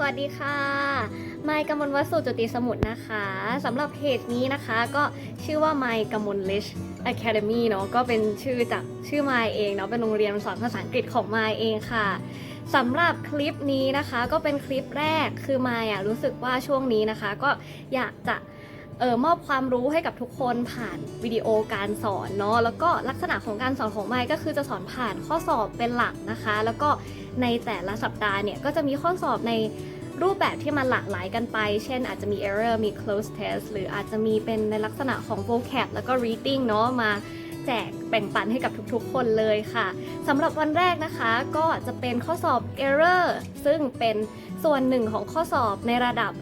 สวัสดีค่ะไมค์กมลวัสสุจุติสมุทรนะคะสำหรับเพจนี้นะคะก็ชื่อว่าไมค์กมลลิช Academy เนาะก็เป็นชื่อจากชื่อไมค์เองเนาะเป็นโรงเรียนสอนภาษาอังกฤษของไมค์เองค่ะสำหรับคลิปนี้นะคะก็เป็นคลิปแรกคือไมค์อะรู้สึกว่าช่วงนี้นะคะ ก็อยากจะเออมอบความรู้ให้กับทุกคนผ่านวิดีโอการสอนเนาะแล้วก็ลักษณะของการสอนของไมค์ก็คือจะสอนผ่านข้อสอบเป็นหลักนะคะ แล้วก็ ในแต่ละสัปดาห์เนี่ยก็จะมีข้อสอบในรูปแบบที่มันหลากหลายกันไป เช่นอาจจะมี error มี close test หรืออาจจะมีเป็นในลักษณะของ vocab แล้วก็ reading เนาะมาแจกแบ่งปันให้กับทุกๆ คนเลยค่ะสำหรับวันแรกนะคะก็จะเป็นข้อสอบ error ซึ่งเป็นส่วนหนึ่งของข้อสอบในระดับ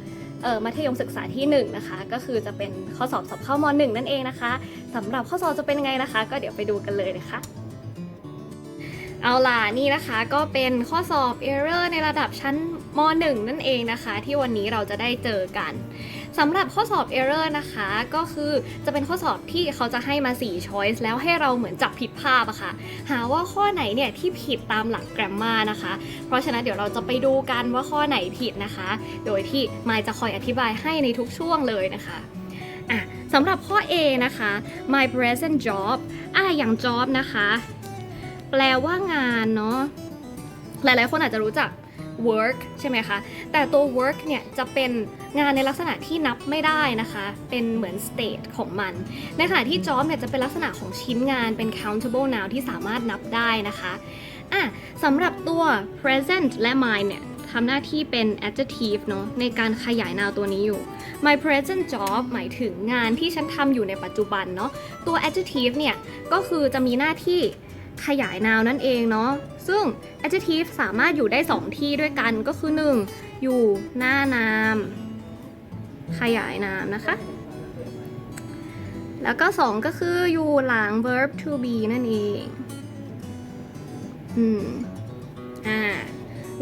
มัธยมศึกษาที่1นะคะก็คือจะเป็นข้อสอบสอบเข้าม .1 นั่นเองนะคะสำหรับข้อสอบจะเป็นไงนะคะ ก็เดี๋ยวไปดูกันเลยนะคะ เอาล่ะนี่นะคะก็เป็นข้อสอบ Error ในระดับชั้นม .1 นั่นเองนะคะ ที่วันนี้เราจะได้เจอกันสำหรับข้อสอบ Error นะคะก็คือจะเป็นข้อสอบที่เขาจะให้มา 4 choice แล้วให้เราเหมือนจับผิดภาพอะค่ะ หาว่าข้อไหนเนี่ยที่ผิดตามหลัก grammar นะคะ เพราะฉะนั้นเดี๋ยวเราจะไปดูกันว่าข้อไหนผิดนะคะ โดยที่มายจะคอยอธิบายให้ในทุกช่วงเลยนะคะอะสำหรับข้อ A นะคะ my present job อะอย่าง job นะคะ แปลว่างานเนาะหลายๆ คนอาจจะรู้จัก work ใช่ไหมคะ แต่ตัว work เนี่ยจะเป็นงานในลักษณะที่นับไม่ได้นะคะ เป็นเหมือน state ของมัน ในขณะที่ job เนี่ยจะเป็นลักษณะของชิ้นงานเป็น countable noun ที่สามารถนับได้นะคะอะสำหรับตัว present และ my เนี่ยทำหน้าที่เป็น adjective เนาะในการขยาย noun ตัวนี้อยู่ my present job หมายถึงงานที่ฉันทำอยู่ในปัจจุบันเนาะ ตัว adjective เนี่ยก็คือจะมีหน้าที่ ขยาย noun นั่นเองเนาะ ซึ่ง adjective สามารถอยู่ได้ 2 ที่ด้วยกันก็คือ 1. อยู่หน้านาม ขยายนามนะคะ แล้วก็ 2 ก็คืออยู่หลัง verb to be นั่นเอง อืม อ่า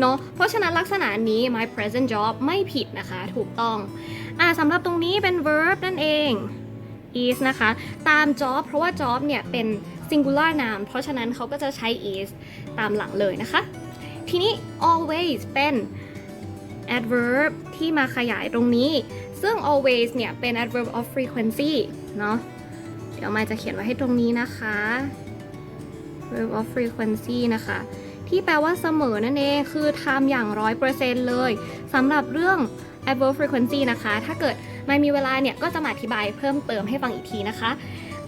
เนาะ เพราะฉะนั้นลักษณะนี้ my present job ไม่ผิดนะคะ ถูกต้อง อ่าสำหรับตรงนี้เป็น verb นั่นเอง is นะคะ ตาม job เพราะว่า job เนี่ยเป็น singular noun เพราะฉะนั้นเขาก็จะใช้ is ตามหลังเลยนะคะ ทีนี้ always เป็น adverb ที่มาขยายตรงนี้ ซึ่ง always เนี่ย เป็น adverb of frequency เนาะเดี๋ยวมายจะเขียนไว้ให้ตรงนี้นะคะ adverb of frequency นะคะ ที่แปลว่าเสมอนั่นเอง คือทำอย่างร้อยเปอร์เซ็นต์เลยสำหรับเรื่อง adverb frequency นะคะ ถ้าเกิดไม่มีเวลาเนี่ย ก็จะมาอธิบายเพิ่มเติมให้ฟังอีกทีนะคะ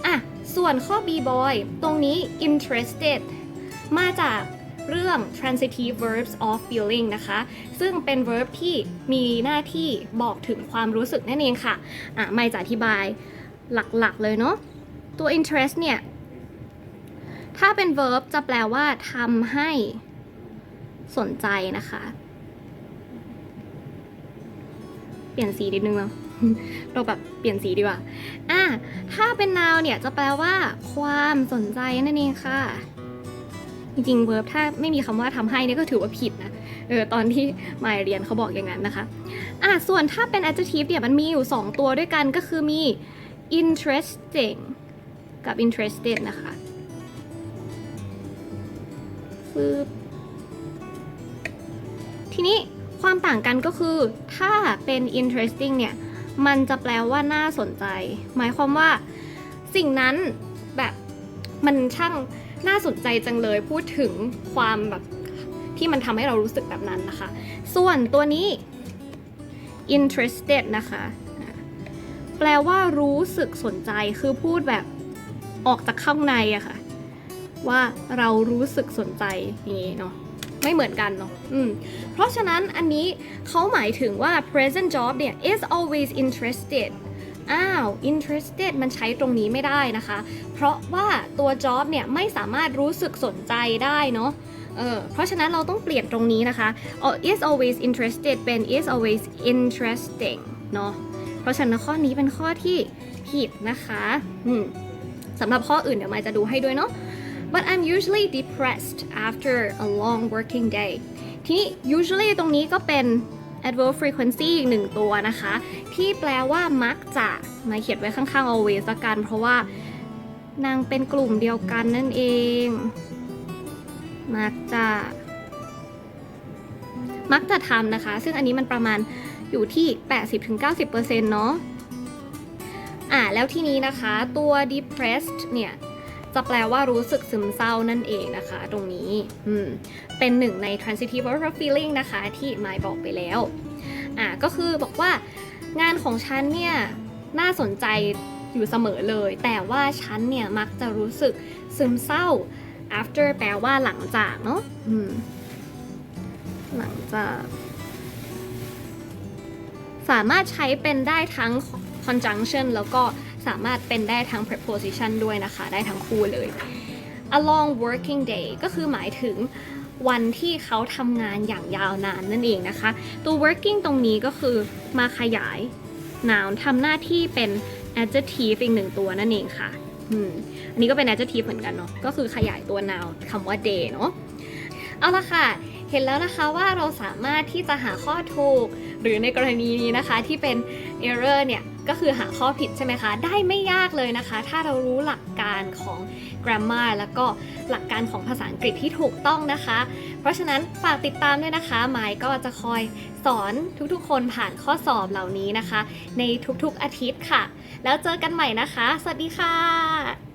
อะ ส่วนข้อ b boy ตรงนี้ interested มาจากเรื่อง transitive verbs of feeling นะคะ ซึ่งเป็น verb ที่มีหน้าที่บอกถึงความรู้สึกนั่นเองค่ะ อะ ไม่จะอธิบายหลักๆเลยเนาะ ตัว interest เนี่ย ถ้าเป็น verb จะแปลว่าทำให้สนใจนะคะ เปลี่ยนสีนิดนึงเนาะ เราแบบเปลี่ยนสีดีกว่า อะ ถ้าเป็น noun เนี่ยจะแปลว่า ความสนใจนั่นเองค่ะ จริงๆ verb ถ้าไม่มีคำว่าทำให้เนี่ยก็ถือว่าผิดนะ เออ ตอนที่มายเรียนเขาบอกอย่างนั้นนะคะ อะ ส่วนถ้าเป็น adjective เนี่ยมันมีอยู่ 2 ตัวด้วยกันก็คือมี interesting กับ interested นะคะฟืบทีนี้ความต่างกันก็คือถ้าเป็น interesting เนี่ย มันจะแปลว่าน่าสนใจ หมายความว่าสิ่งนั้นแบบมันช่างน่าสนใจจังเลยพูดถึงความแบบที่มันทำให้เรารู้สึกแบบนั้นนะคะ ส่วนตัวนี้ interested นะคะ แปลว่ารู้สึกสนใจคือพูดแบบออกจากข้างในอะค่ะ ว่าเรารู้สึกสนใจอย่างนี้เนาะ ไม่เหมือนกันเนาะอืมเพราะฉะนั้นอันนี้เขาหมายถึงว่า present job เนี่ย is always interested อ้าว interested มันใช้ตรงนี้ไม่ได้นะคะ เพราะว่าตัว job เนี่ยไม่สามารถรู้สึกสนใจได้เนาะเออเพราะฉะนั้นเราต้องเปลี่ยนตรงนี้นะคะ is always interested เป็น is always interesting เนาะเพราะฉะนั้นข้อนี้เป็นข้อที่ผิดนะคะสำหรับข้ออื่นเดี๋ยวมายจะดูให้ด้วยเนาะ but I'm usually depressed after a long working day ทีนี้ usually ตรงนี้ก็เป็น adverb frequency อีกหนึ่งตัวนะคะ ที่แปลว่ามักจะมาเขียนไว้ข้างๆ always ละกัน เพราะว่านางเป็นกลุ่มเดียวกันนั่นเอง มักจะมักจะทำนะคะ ซึ่งอันนี้มันประมาณอยู่ที่ 80-90%เนาะอ่าแล้วทีนี้นะคะตัว depressed เนี่ย จะแปลว่ารู้สึกซึมเศร้านั่นเองนะคะ ตรงนี้อืมเป็นหนึ่งใน transitive verb feeling นะคะ ที่มายบอกไปแล้วอ่าก็คือบอกว่างานของฉันเนี่ยน่าสนใจอยู่เสมอเลย แต่ว่าฉันเนี่ยมักจะรู้สึกซึมเศร้า after แปลว่าหลังจากเนาะอืมหลังจาก สามารถใช้เป็นได้ทั้ง conjunction แล้วก็สามารถเป็นได้ทั้ง preposition ด้วยนะคะ ได้ทั้งคู่เลย a long working day ก็คือหมายถึงวันที่เขาทำงานอย่างยาวนานนั่นเองนะคะ ตัว working ตรงนี้ก็คือมาขยาย noun ทำหน้าที่เป็น adjective อีกหนึ่งตัวนั่นเองค่ะอันนี้ก็เป็น adjective เหมือนกันเนาะ ก็คือขยายตัว noun คำว่า day เนาะ เอาละค่ะ เห็นแล้วนะคะว่าเราสามารถที่จะหาข้อถูก หรือในกรณีนี้นะคะที่เป็น error เนี่ยก็คือหาข้อผิดใช่ไหมคะ ได้ไม่ยากเลยนะคะ ถ้าเรารู้หลักการของ grammar แล้วก็หลักการของภาษาอังกฤษที่ถูกต้องนะคะ เพราะฉะนั้นฝากติดตามด้วยนะคะไมค์ก็จะคอยสอนทุกๆ คนผ่านข้อสอบเหล่านี้นะคะ ในทุกๆอาทิตย์ค่ะ แล้วเจอกันใหม่นะคะ สวัสดีค่ะ